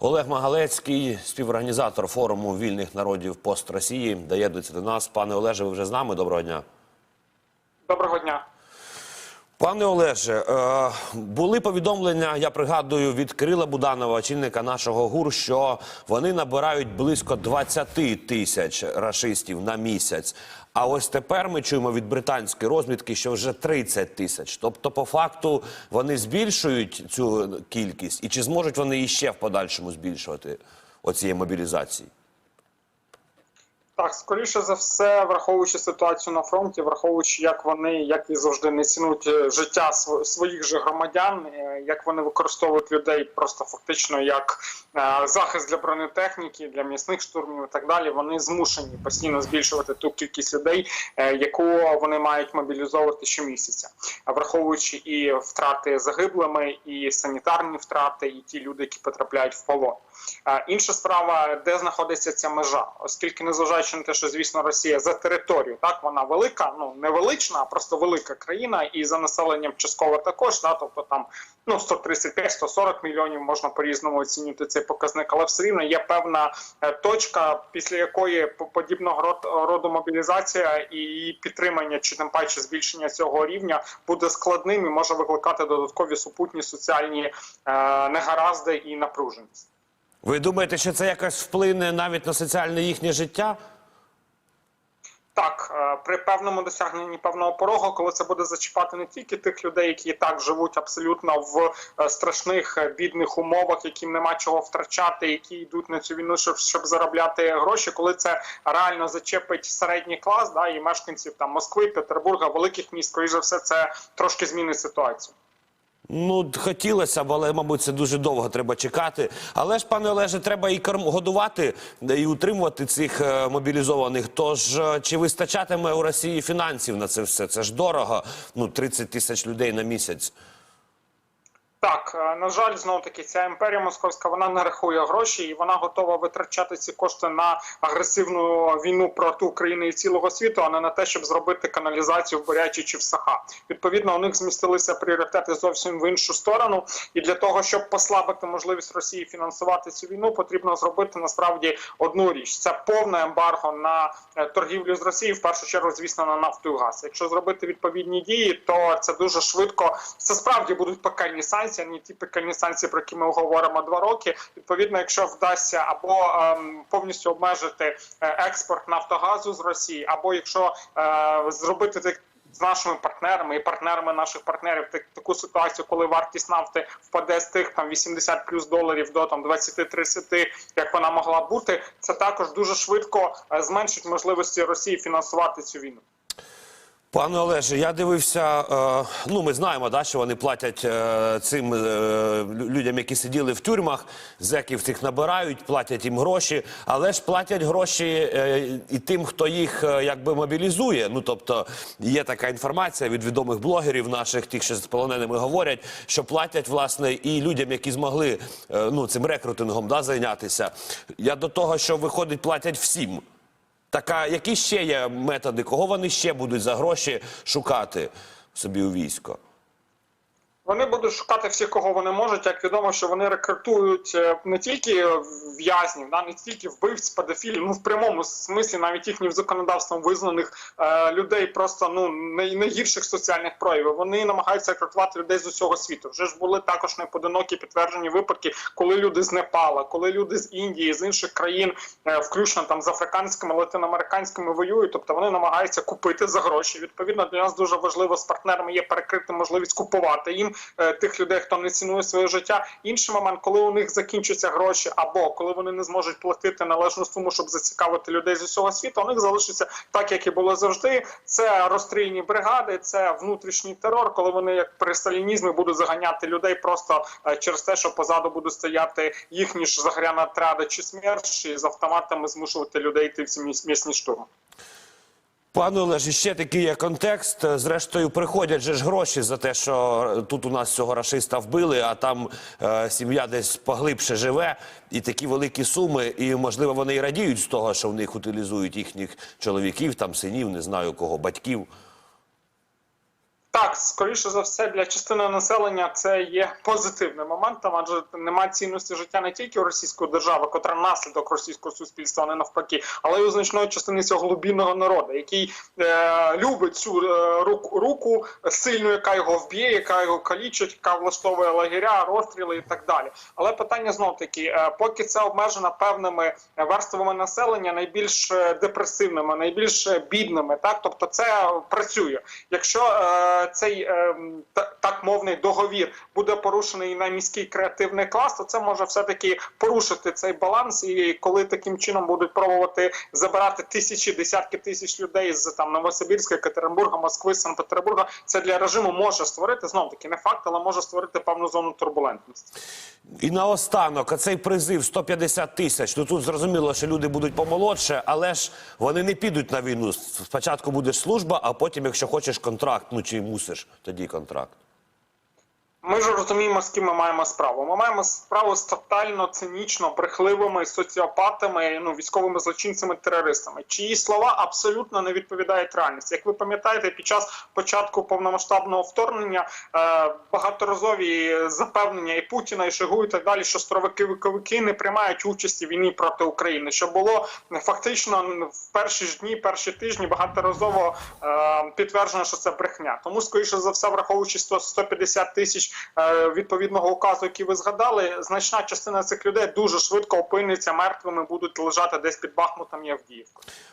Олег Магалецький, співорганізатор форуму вільних народів пост Росії, доєднується до нас. Пане Олеже, ви вже з нами. Доброго дня. Доброго дня. Пане Олеже, е, були повідомлення, я пригадую, від Кирила Буданова, очільника нашого ГУР, що вони набирають близько 20 тисяч рашистів на місяць. А ось тепер ми чуємо від британської розвідки, що вже 30 тисяч. Тобто, по факту, вони збільшують цю кількість, і чи зможуть вони іще в подальшому збільшувати оцієї мобілізації? Так, скоріше за все, враховуючи ситуацію на фронті, враховуючи, як вони, як і завжди, не цінують е, життя своїх же громадян, е, як вони використовують людей просто фактично як е, захист для бронетехніки, для м'ясних штурмів і так далі. Вони змушені постійно збільшувати ту кількість людей, яку вони мають мобілізовувати щомісяця, враховуючи і втрати загиблими, і санітарні втрати, і ті люди, які потрапляють в полон. Інша справа, де знаходиться ця межа, оскільки незважаючи на те, що звісно Росія за територію, так вона велика, ну не велична, а просто велика країна, і за населенням частково також, да, тобто там ну 135-140 мільйонів можна по різному оцінювати цей показник, але все рівно є певна е, точка, після якої по- подібного роду мобілізація і підтримання, чи тим паче збільшення цього рівня буде складним і може викликати додаткові супутні соціальні е, негаразди і напруженість. Ви думаєте, що це якось вплине навіть на соціальне їхнє життя? Так, е, при певному досягненні певного порогу, коли це буде зачіпати не тільки тих людей, які і так живуть абсолютно в е, страшних е, бідних умовах, яким нема чого втрачати, які йдуть на цю війну, щоб, щоб заробляти гроші, коли це реально зачепить середній клас, да і мешканців там Москви, Петербурга, великих міст, скоріш за все, це трошки змінить ситуацію. Ну, хотілося б, але, мабуть, це дуже довго треба чекати. Але ж, пане Олеже, треба і корм годувати і утримувати цих е, мобілізованих. Тож е, чи вистачатиме у Росії фінансів на це все? Це ж дорого. Ну, 30 тисяч людей на місяць. Так, е, на жаль, знову таки, ця імперія московська вона не рахує гроші, і вона готова витрачати ці кошти на агресивну війну проти України і цілого світу, а не на те, щоб зробити каналізацію в Буряті чи в Саха. Відповідно, у них змістилися пріоритети зовсім в іншу сторону. І для того, щоб послабити можливість Росії фінансувати цю війну, потрібно зробити насправді одну річ: це повне ембарго на е, торгівлю з Росією, в першу чергу, звісно, на нафту і газ. Якщо зробити відповідні дії, то це дуже швидко. Це справді будуть пекельні санкції, а не ті пекельні санкції, про які ми говоримо два роки. Відповідно, якщо вдасться або ем, повністю обмежити е, експорт нафтогазу з Росії, або якщо е, зробити. З нашими партнерами і партнерами наших партнерів так, таку ситуацію, коли вартість нафти впаде з тих там 80 плюс доларів до там 20-30, як вона могла бути, це також дуже швидко е, зменшить можливості Росії фінансувати цю війну. Пане Олеже, я дивився. Е, ну, ми знаємо, да, що вони платять е, цим е, людям, які сиділи в тюрмах, зеків цих набирають, платять їм гроші, але ж платять гроші і тим, хто їх якби мобілізує. Ну тобто є така інформація від відомих блогерів наших, тих, що з полоненими говорять, що платять власне і людям, які змогли ну цим рекрутингом да, зайнятися. Я до того, що виходить, платять всім. Так, а які ще є методи? Кого вони ще будуть за гроші шукати собі у військо? Вони будуть шукати всіх, кого вони можуть. Як відомо, що вони рекрутують е, не тільки в'язнів, да, не тільки вбивць, педофілів, ну в прямому смислі навіть їхнім законодавством визнаних е, людей, просто ну най- найгірших соціальних проявів. Вони намагаються рекрутувати людей з усього світу. Вже ж були також неподинокі підтверджені випадки, коли люди з Непала, коли люди з Індії, з інших країн, е, включно там з африканськими, латиноамериканськими воюють. Тобто вони намагаються купити за гроші. Відповідно, для нас дуже важливо з партнерами є перекрити можливість купувати їм тих людей, хто не цінує своє життя. Інший момент, коли у них закінчаться гроші, або коли вони не зможуть платити належну суму, щоб зацікавити людей з усього світу, у них залишиться так, як і було завжди. Це розстрільні бригади, це внутрішній терор, коли вони як при сталінізмі будуть заганяти людей просто е, через те, що позаду будуть стояти їхні ж загряна отряди чи смерч, і з автоматами змушувати людей йти в ці міс- місні штурми. Пане Олеже, ще такий є контекст. Зрештою, приходять же ж гроші за те, що тут у нас цього рашиста вбили, а там е, сім'я десь поглибше живе, і такі великі суми. І можливо вони і радіють з того, що в них утилізують їхніх чоловіків, там синів, не знаю кого, батьків. Так, скоріше за все, для частини населення це є позитивним моментом, адже немає цінності життя не тільки у російської держави, котра наслідок російського суспільства, не навпаки, але й у значної частини цього глубінного народу, який е, любить цю е, руку, руку сильну, яка його вб'є, яка його калічить, яка влаштовує лагеря, розстріли і так далі. Але питання знов таки, е, поки це обмежено певними верствами населення, найбільш е, депресивними, найбільш е, бідними, так тобто це працює. Якщо е, цей е, та- так мовний договір буде порушений на міський креативний клас, то це може все таки порушити цей баланс. І коли таким чином будуть пробувати забирати тисячі, десятки тисяч людей з там Новосибірська, Екатеринбурга, Москви, Санкт-Петербурга, це для режиму може створити знов таки не факт, але може створити певну зону турбулентності. І наостанок, цей призив 150 тисяч. Ну тут зрозуміло, що люди будуть помолодше, але ж вони не підуть на війну. Спочатку буде служба, а потім, якщо хочеш контракт, ну чи мусиш, тоді контракт. Ми ж розуміємо, з ким ми маємо справу. Ми маємо справу з тотально цинічно брехливими соціопатами, ну військовими злочинцями, терористами, чиї слова абсолютно не відповідають реальності. Як ви пам'ятаєте, під час початку повномасштабного вторгнення е, багаторазові запевнення і Путіна, і Шойгу, і так далі, що стровики не приймають участі в війні проти України, що було е, фактично в перші ж дні, перші тижні багаторазово е, підтверджено, що це брехня. Тому, скоріше за все, враховуючи 100, 150 тисяч е, відповідного указу, який ви згадали, значна частина цих людей дуже швидко опиниться мертвими, будуть лежати десь під Бахмутом і Авдіївкою.